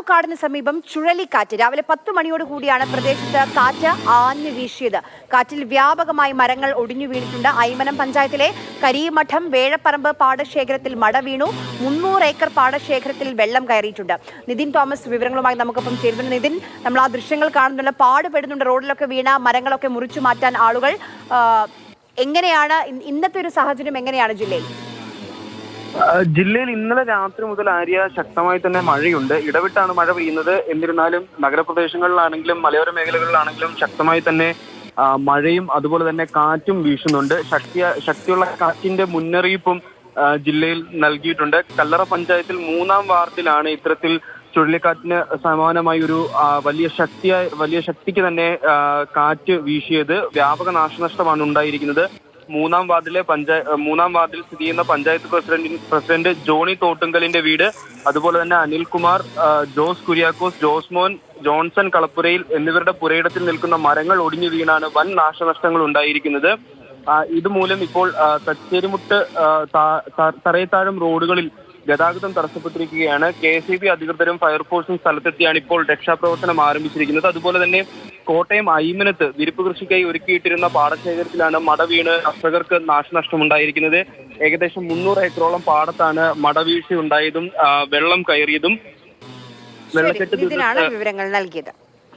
കള്ളമുക്കാടിന് സമീപം ചുഴലിക്കാറ്റ് രാവിലെ പത്ത് മണിയോട് കൂടിയാണ് പ്രദേശത്ത് കാറ്റ് ആഞ്ഞു വീശിയത്. കാറ്റിൽ വ്യാപകമായി മരങ്ങൾ ഒടിഞ്ഞു വീണിട്ടുണ്ട്. ഐമനം പഞ്ചായത്തിലെ കരീമഠം വേഴപ്പറമ്പ് പാടശേഖരത്തിൽ മട വീണു. മുന്നൂറ് ഏക്കർ പാടശേഖരത്തിൽ വെള്ളം കയറിയിട്ടുണ്ട്. നിതിൻ തോമസ് വിവരങ്ങളുമായി നമുക്കൊപ്പം ചേരുന്നുണ്ട്. നിതിൻ നമ്മൾ ആ ദൃശ്യങ്ങൾ കാണുന്നുണ്ട്. പാടുപെടുന്നുണ്ട് റോഡിലൊക്കെ വീണ മരങ്ങളൊക്കെ മുറിച്ചു മാറ്റാൻ ആളുകൾ എങ്ങനെയാണ് ഇന്നത്തെ ഒരു സാഹചര്യം എങ്ങനെയാണ് ജില്ലയിൽ? ജില്ലയിൽ ഇന്നലെ രാത്രി മുതൽ ആര്യ ശക്തമായി തന്നെ മഴയുണ്ട്. ഇടവിട്ടാണ് മഴ പെയ്യുന്നത്. എന്നിരുന്നാലും നഗരപ്രദേശങ്ങളിലാണെങ്കിലും മലയോര മേഖലകളിലാണെങ്കിലും ശക്തമായി തന്നെ മഴയും അതുപോലെ തന്നെ കാറ്റും വീശുന്നുണ്ട്. ശക്തിയ ശക്തിയുള്ള കാറ്റിന്റെ മുന്നറിയിപ്പും ജില്ലയിൽ നൽകിയിട്ടുണ്ട്. കല്ലറ പഞ്ചായത്തിൽ മൂന്നാം വാർഡിലാണ് ഇത്തരത്തിൽ ചുഴലിക്കാറ്റിന് സമാനമായി ഒരു വലിയ ശക്തിയായി വലിയ ശക്തിക്ക് തന്നെ കാറ്റ് വീശിയത്. വ്യാപക നാശനഷ്ടമാണ് ഉണ്ടായിരിക്കുന്നത്. മൂന്നാം വാർഡിലെ പഞ്ചായത്ത് മൂന്നാം വാർഡിൽ സ്ഥിതി ചെയ്യുന്ന പഞ്ചായത്ത് പ്രസിഡന്റ് പ്രസിഡന്റ് ജോണി തോട്ടുങ്കലിന്റെ വീട് അതുപോലെ തന്നെ അനിൽകുമാർ ജോസ് കുര്യാക്കോസ് ജോസ്മോൻ ജോൺസൺ കളപ്പുരയിൽ എന്നിവരുടെ പുരയിടത്തിൽ നിൽക്കുന്ന മരങ്ങൾ ഒടിഞ്ഞു വീണാണ് വൻ നാശനഷ്ടങ്ങൾ ഉണ്ടായിരിക്കുന്നത്. ഇതുമൂലം ഇപ്പോൾ കച്ചേരിമുട്ട് തറയത്താഴം റോഡുകളിൽ ഗതാഗതം തടസ്സപ്പെട്ടിരിക്കുകയാണ്. കെ എസ് ഇ ബി അധികൃതരും ഫയർഫോഴ്സും സ്ഥലത്തെത്തിയാണ് ഇപ്പോൾ രക്ഷാപ്രവർത്തനം ആരംഭിച്ചിരിക്കുന്നത്. അതുപോലെ തന്നെ കോട്ടയം ഐമനത്ത് വിരിപ്പ് കൃഷിക്കായി ഒരുക്കിയിട്ടിരുന്ന പാടശേഖരത്തിലാണ് മട വീണ് കർഷകർക്ക് നാശനഷ്ടമുണ്ടായിരിക്കുന്നത്. ഏകദേശം മുന്നൂറ് ഏക്കറോളം പാടത്താണ് മടവീഴ്ച ഉണ്ടായതും വെള്ളം കയറിയതും. വെള്ളക്കെട്ട് വിവരങ്ങൾ നൽകിയത്.